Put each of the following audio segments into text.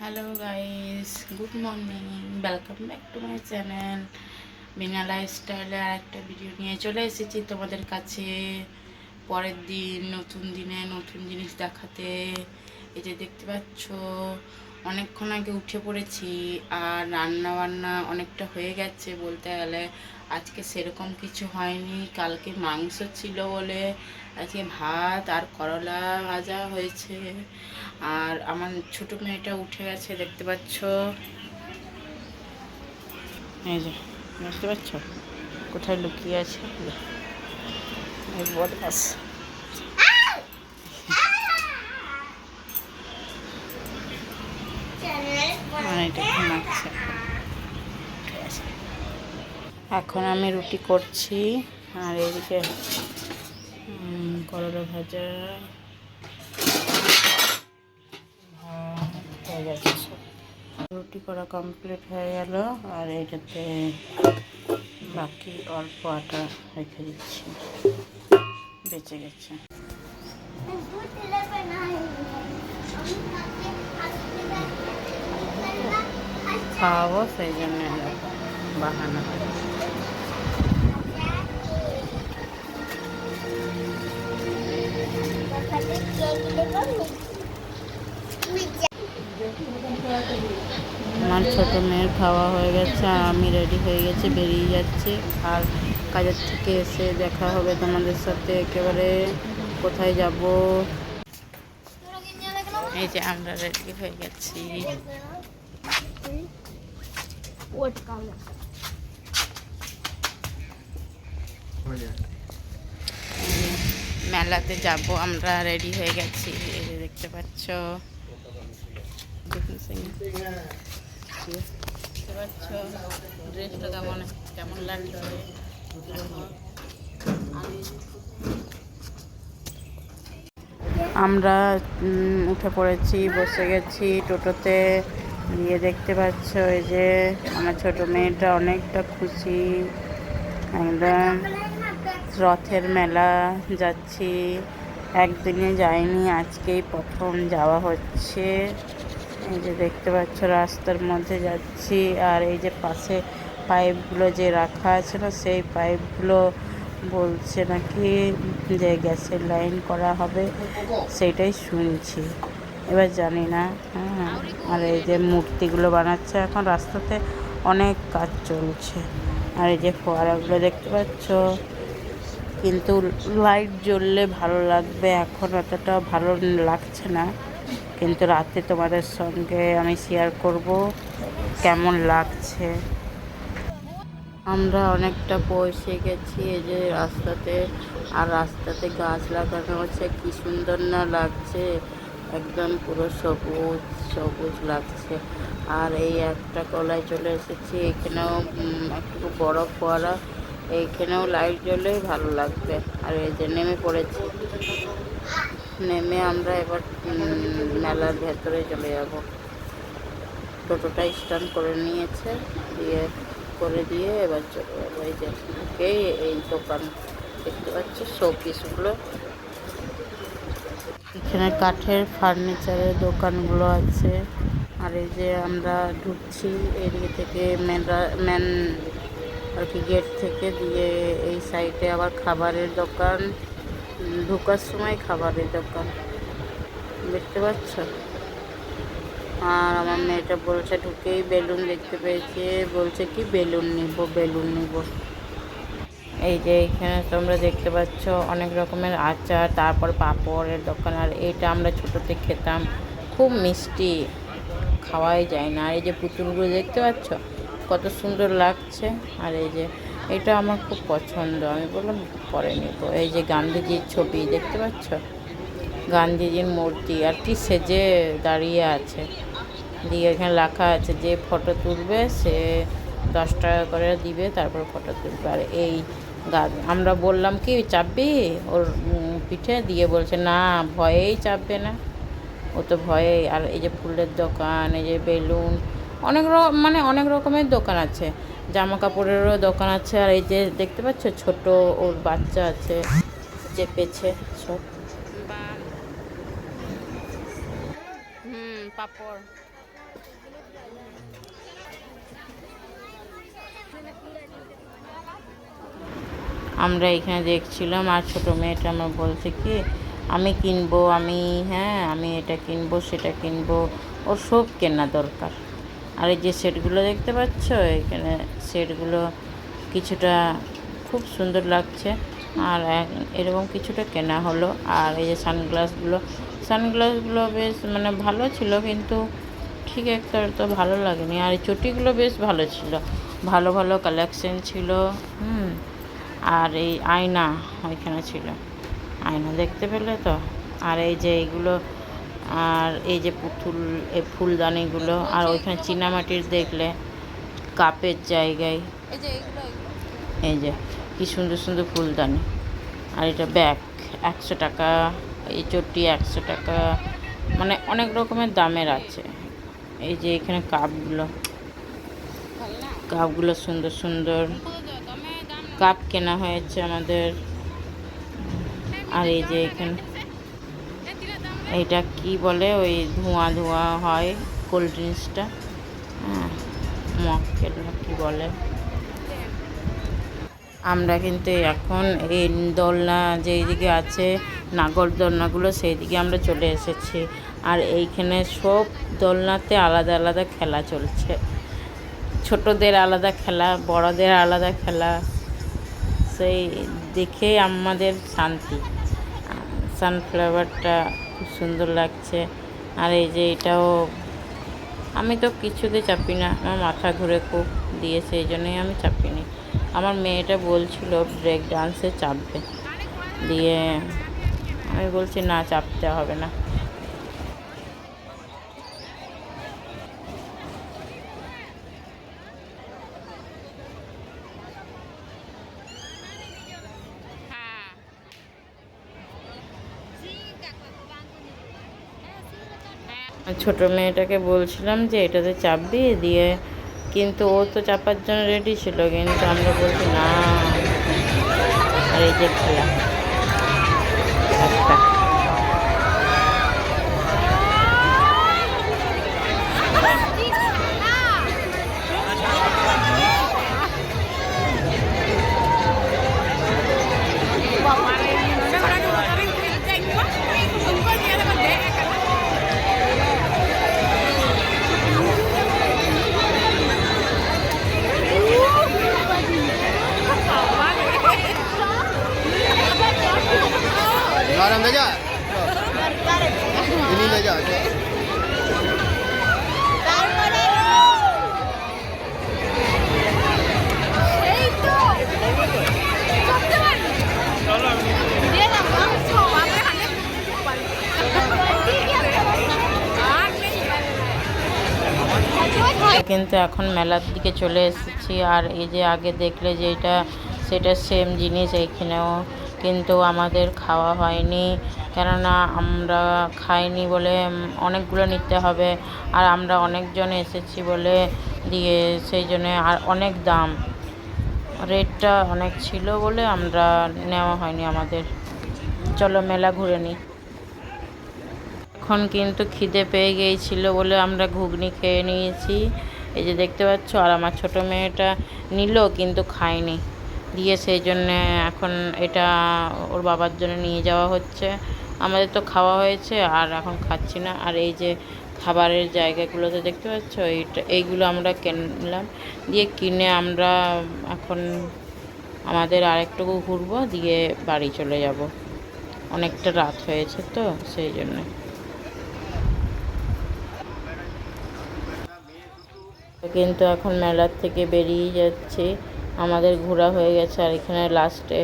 Hello guys good morning welcome back to my channel Bina লাইফস্টাইলে আর একটা video নিয়ে চলে এসেছি তোমাদের কাছে। পরের দিন, নতুন দিনে নতুন জিনিস দেখাতে। এই যে দেখতে পাচ্ছ অনেকক্ষণ আগে উঠে পড়েছি আর রান্না বান্না অনেকটা হয়ে গেছে বলতে গেলে। আজকে সেরকম কিছু হয়নি। কালকে মাংস ছিল বলে আজকে ভাত আর করলা ভাজা হয়েছে। আর আমার ছোট মেয়েটা উঠে গেছে, দেখতে পাচ্ছ? বুঝতে পারছ? কোথায় লুকিয়ে আছে? বদমাস এটা ঘুমাচ্ছে এখন আমি রুটি করছি, আর এদিকে করলা ভাজা। হয়ে গেছে। রুটি করা কমপ্লিট হয়ে গেল, আর এটাতে বাকি অল্প আটা রেখে দিচ্ছি। বেঁচে গেছে। খাওয়াবো, সেই জন্য বাহানা আমার ছোটো মেয়ের খাওয়া হয়ে গেছে আর আমি রেডি হয়ে গেছে, বেরিয়ে যাচ্ছি। আর কাজের থেকে এসে দেখা হবে তোমাদের সাথে, একেবারে কোথায় যাব? এই যে আমরা রেডি হয়ে গেছি। মেলাতে যাব, আমরা রেডি হয়ে গেছি। দেখতে পাচ্ছ। দেখতে ড্রেসটা কেমন আমরা উঠে পড়েছি, বসে গেছি টোটোতে। গিয়ে দেখতে পাচ্ছ এই যে আমার ছোট মেয়েটা অনেকটা খুশি। একদম রথের মেলা যাচ্ছি। একদিনে যাইনি, আজকেই প্রথম যাওয়া হচ্ছে। এই যে দেখতে পাচ্ছ রাস্তার মধ্যে যাচ্ছি। আর এই যে পাশে পাইপগুলো যে রাখা আছে না, সেই পাইপগুলো বলছে নাকি যে গ্যাসের লাইন করা হবে, সেটাই শুনছি। এবার জানি না হ্যাঁ। আর এই যে মূর্তিগুলো বানাচ্ছে এখন রাস্তাতে অনেক কাজ চলছে। আর এই যে ফোয়ারাগুলো দেখতে পাচ্ছ, কিন্তু লাইট জ্বললে ভালো লাগবে, এখন অতটা ভালো লাগছে না। কিন্তু রাতে তোমাদের সঙ্গে আমি শেয়ার করব কেমন লাগছে। আমরা অনেকটা পৌঁছে গেছি, এই যে রাস্তাতে। আর রাস্তাতে গাছ লাগানো আছে কি সুন্দর না লাগছে। একদম পুরো সবুজ সবুজ লাগছে। আর এই একটা কলায় চলে এসেছি, এখানেও একটু বড় ফোয়ারা এইখানেও লাইট জ্বলে ভালো লাগবে। আর এই যে নেমে পড়েছি। নেমে আমরা এবার মেলার ভেতরে চলে যাব। টোটোটা স্ট্যান্ড করে নিয়েছে, দিয়ে, করে দিয়ে এবার চলে যাব। এই যে এই দোকান। দেখতে পাচ্ছি, শোপিসগুলো এখানে কাঠের ফার্নিচারের দোকানগুলো আছে। আর এই যে আমরা ঢুকছি, এদিকে থেকে মেন আর কি গেট থেকে দিয়ে এই সাইডে আবার খাবারের দোকান। ঢোকার সময় খাবারের দোকান। দেখতে পাচ্ছ? আর আমার মেয়েটা বলছে, ঢুকেই বেলুন দেখতে পেয়েছে। বলছে কি, বেলুন নিব বেলুন নিব। এই যে এখানে তোমরা দেখতে পাচ্ছ অনেক রকমের আচার, তারপর পাঁপড়ের দোকান, আর এটা আমরা ছোটোতে খেতাম। খুব মিষ্টি, খাওয়াই যায় না। আর এই যে পুতুলগুলো দেখতে পাচ্ছ? কত সুন্দর লাগছে। আর এই যে, এটা আমার খুব পছন্দ। আমি বললাম, পরে নিব। এই যে গান্ধীজির ছবি, দেখতে পাচ্ছ? গান্ধীজির মূর্তি, আর কি সেজে দাঁড়িয়ে আছে। দিয়ে এখানে লেখা আছে, যে ফটো তুলবে সে দশ টাকা করে দিবে, তারপর ফটো তুলবে। আর এই আমরা বললাম, কি, চাপবি? ওর পিঠে দিয়ে বলছে, না, ভয়েই চাপবে না। ও তো ভয়েই। আর এই যে ফুলের দোকান, এই যে বেলুন, অনেক মানে অনেক রকমের দোকান আছে। জামা কাপড়েরও দোকান আছে। আর এই যে দেখতে পাচ্ছ, ছোট ওর বাচ্চা আছে, চেপেছে সব। হুম, পাপড়। আমরা এখানে দেখছিলাম, আর ছোটো মেয়েটা আমার বলছে কি, আমি কিনবো, আমি হ্যাঁ আমি এটা কিনবো, সেটা কিনবো, ওর সব কেনা দরকার। আর এই যে সেটগুলো দেখতে পাচ্ছ, এখানে সেটগুলো কিছুটা খুব সুন্দর লাগছে, আর এরকম কিছুটা কেনা হলো, আর এই যে সানগ্লাসগুলো সানগ্লাসগুলো বেশ মানে ভালো ছিল, কিন্তু ঠিক একটা তো ভালো লাগেনি, আর এই চটিগুলো বেশ ভালো ছিল, ভালো ভালো কালেকশন ছিল, হুম। আর এই আয়না ওইখানে ছিল। আয়না দেখতে পেলে তো? আর এই যে এইগুলো আর এই যে পুতুল এই ফুলদানিগুলো আর ওইখানে চীনামাটির দেখলে কাপের জায়গায়। এই যে কি সুন্দর সুন্দর ফুলদানি। আর এটা ব্যাগ একশো টাকা এই চটি একশো টাকা মানে অনেক রকমের দামের আছে। এই যে এখানে কাপগুলো। কাপগুলো সুন্দর সুন্দর। কাপ কেনা হয়েছে আমাদের। আর এই যে এখানে এইটা কি বলে? ওই ধোঁয়া ধোঁয়া হয় কোল্ড ড্রিঙ্কসটা হ্যাঁ কি বলে? আমরা কিন্তু এখন এই দোলনা যেই দিকে আছে, নাগর দোলনাগুলো সেই দিকে আমরা চলে এসেছি। আর এইখানে সব দোলনাতে আলাদা আলাদা খেলা চলছে। ছোটদের আলাদা খেলা, বড়দের আলাদা খেলা। সেই দেখে আমাদের শান্তি। সানফ্লাওয়ারটা খুব সুন্দর লাগছে। আর এই যে এটাও আমি তো কিছুতে চাপি না, আমার মাথা ঘুরে খুব দিয়েছে, এই জন্যই আমি চাপিনি। আমার মেয়েটা বলছিল ব্রেক ডান্সে চাপবে। দিয়ে আমি বলছি, না, চাপতে হবে না। ছোট মেয়েটাকে বলছিলাম যে, এটাতে চাপবি দিয়ে কিন্তু ও তো চাপার জন্য রেডি ছিল, কিন্তু আমরা বলছি, না। আর এই যে খেলা। কিন্তু এখন মেলার দিকে চলে এসেছি। আর এই যে আগে দেখলে যেটা সেটা সেম জিনিস এইখানেও কিন্তু আমাদের খাওয়া হয়নি। কেননা আমরা খাইনি বলে অনেকগুলো নিতে হবে। আর আমরা অনেকজন এসেছি বলে দিয়ে সেই জন্যে আর অনেক দাম। রেটটা অনেক ছিল বলে আমরা নেওয়া হয়নি আমাদের। চলো মেলা ঘুরে নিই। এখন কিন্তু খিদে পেয়ে গিয়েছিল বলে আমরা ঘুগনি খেয়ে নিয়েছি। এই যে দেখতে পাচ্ছ, আর আমার ছোটো মেয়েটা নিল কিন্তু খায়নি। দিয়ে সেই জন্যে এখন এটা ওর বাবার জন্য নিয়ে যাওয়া হচ্ছে। আমাদের তো খাওয়া হয়েছে, আর এখন খাচ্ছি না। আর এই যে খাবারের জায়গাগুলোতে দেখতে পাচ্ছ, এইটা, এইগুলো আমরা কিনলাম। দিয়ে কিনে আমরা এখন আমাদের আরেকটুকু ঘুরবো, দিয়ে বাড়ি চলে যাব। অনেকটা রাত হয়েছে তো, সেই জন্যে। কিন্তু এখন মেলার থেকে বেরিয়ে যাচ্ছি। আমাদের ঘোরা হয়ে গেছে আর এখানে লাস্টে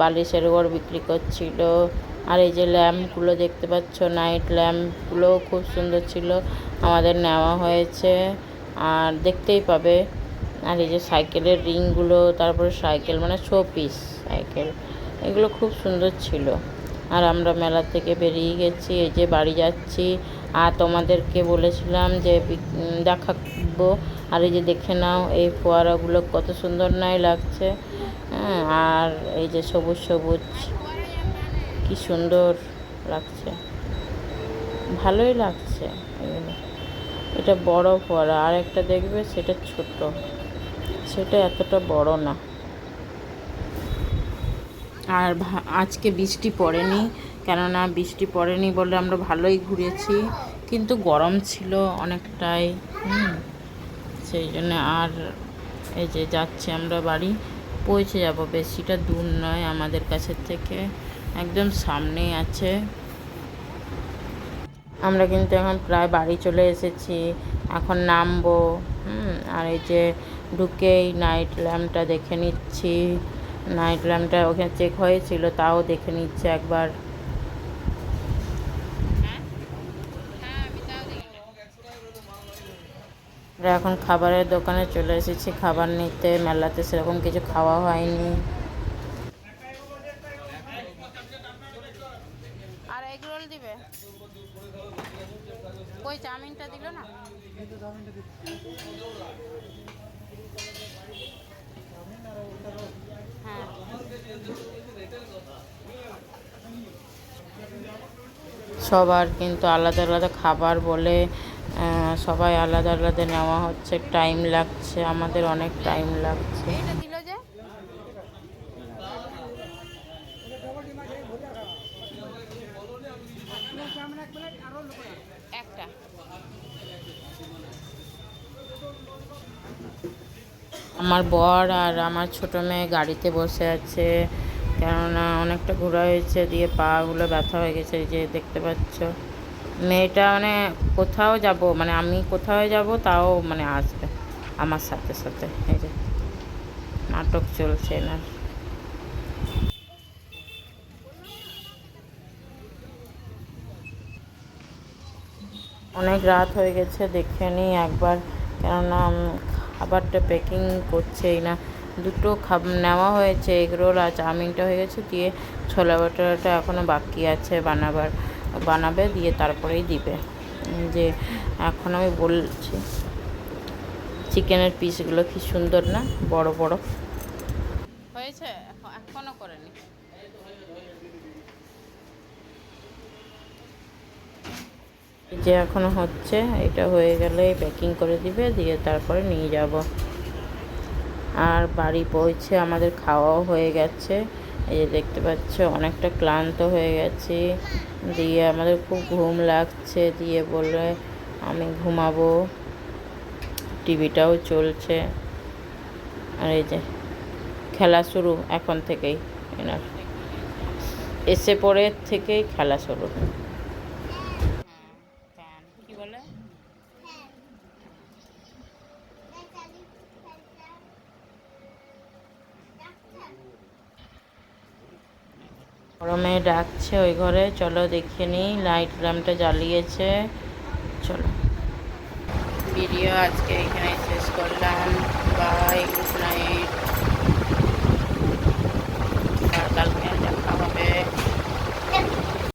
বালিশের গড় বিক্রি করছিল। আর এই যে ল্যাম্পগুলো দেখতে পাচ্ছ নাইট ল্যাম্পগুলোও খুব সুন্দর ছিল। আমাদের নেওয়া হয়েছে আর দেখতেই পাবে। আর এই যে সাইকেলের রিংগুলো, তারপরে সাইকেল মানে শো পিস সাইকেল, এগুলো খুব সুন্দর ছিল। আর আমরা মেলা থেকে বেরিয়ে গেছি, এই যে বাড়ি যাচ্ছি। আর তোমাদেরকে বলেছিলাম যে দেখাবো। আর এই যে দেখে নাও, এই ফোয়ারাগুলো কত সুন্দর নাই লাগছে। হ্যাঁ আর এই যে সবুজ সবুজ, কি সুন্দর লাগছে। ভালোই লাগছে এগুলো। এটা বড় ফোয়ারা, আর একটা দেখবে সেটা ছোট। সেটা এতটা বড় না। আর আজকে বৃষ্টি পড়েনি, কেননা বৃষ্টি পড়েনি বলে আমরা ভালোই ঘুরেছি, কিন্তু গরম ছিল অনেকটাই, হুম, সেই জন্য আর এই যে যাচ্ছি আমরা বাড়ি, পৌঁছে যাব, বেশিটা দূর নয় আমাদের কাছের থেকে, একদম সামনেই আছে। আমরা কিন্তু এখন প্রায় বাড়ি চলে এসেছি, এখন নামবো আর এই যে ঢুকেই নাইট ল্যাম্পটা দেখে নিচ্ছি। নাইট ল্যাম্পটা ওখানে চেক হয়েছিল, তাও দেখে নিচ্ছে একবার। এখন খাবারের দোকানে চলে এসেছি, খাবার নিতে। মেলাতে সেরকম কিছু খাওয়া হয়নি। আর চাউমিনটা দিল না? সবার কিন্তু আলাদা আলাদা খাবার বলে সবাই আলাদা আলাদা নেওয়া হচ্ছে টাইম লাগছে, আমাদের অনেক টাইম লাগছে। একটা। আমার বর আর আমার ছোট মেয়ে গাড়িতে বসে আছে, কেননা অনেকটা ঘোরা হয়েছে, দিয়ে পাগুলো ব্যথা হয়ে গেছে যে দেখতে পাচ্ছ। মেয়েটা মানে কোথাও যাব মানে আমি কোথাও যাব তাও মানে আসবে আমার সাথে সাথে, এই যে নাটক চলছে না অনেক রাত হয়ে গেছে, দেখে নিই একবার, কেননা খাবারটা প্যাকিং করছেই না। দুটো খাব, নেওয়া হয়েছে, এগরোল আর চাউমিনটা হয়ে গেছে, দিয়ে ছোলা বাটাটা এখনও বাকি আছে বানাবার, বানাবে, দিয়ে তারপরেই দিবে। যে এখন আমি বলছি চিকেনের পিসগুলো কি সুন্দর না? বড় বড় হয়েছে এখন- এখনও করেনি যে এখনও হচ্ছে, এটা হয়ে গেলে প্যাকিং করে দিবে, দিয়ে তারপরে নিয়ে যাব। আর বাড়ি পৌঁছে আমাদের খাওয়াও হয়ে গেছে। এই যে দেখতে পাচ্ছ, অনেকটা ক্লান্ত হয়ে গেছি। দিয়ে আমাদের খুব ঘুম লাগছে, দিয়ে বলে আমি ঘুমাবো। টিভিটাও চলছে। আর এই যে খেলা শুরু এখন থেকেই, এনার। এসে পরে থেকেই খেলা শুরু ফ্যান কি বলে গরমে ডাকছে ওই ঘরে। চলো দেখে নিই লাইট ল্যাম্পটা জ্বালিয়েছে। চলো। ভিডিও আজকে এখানে শেষ করলাম। বাই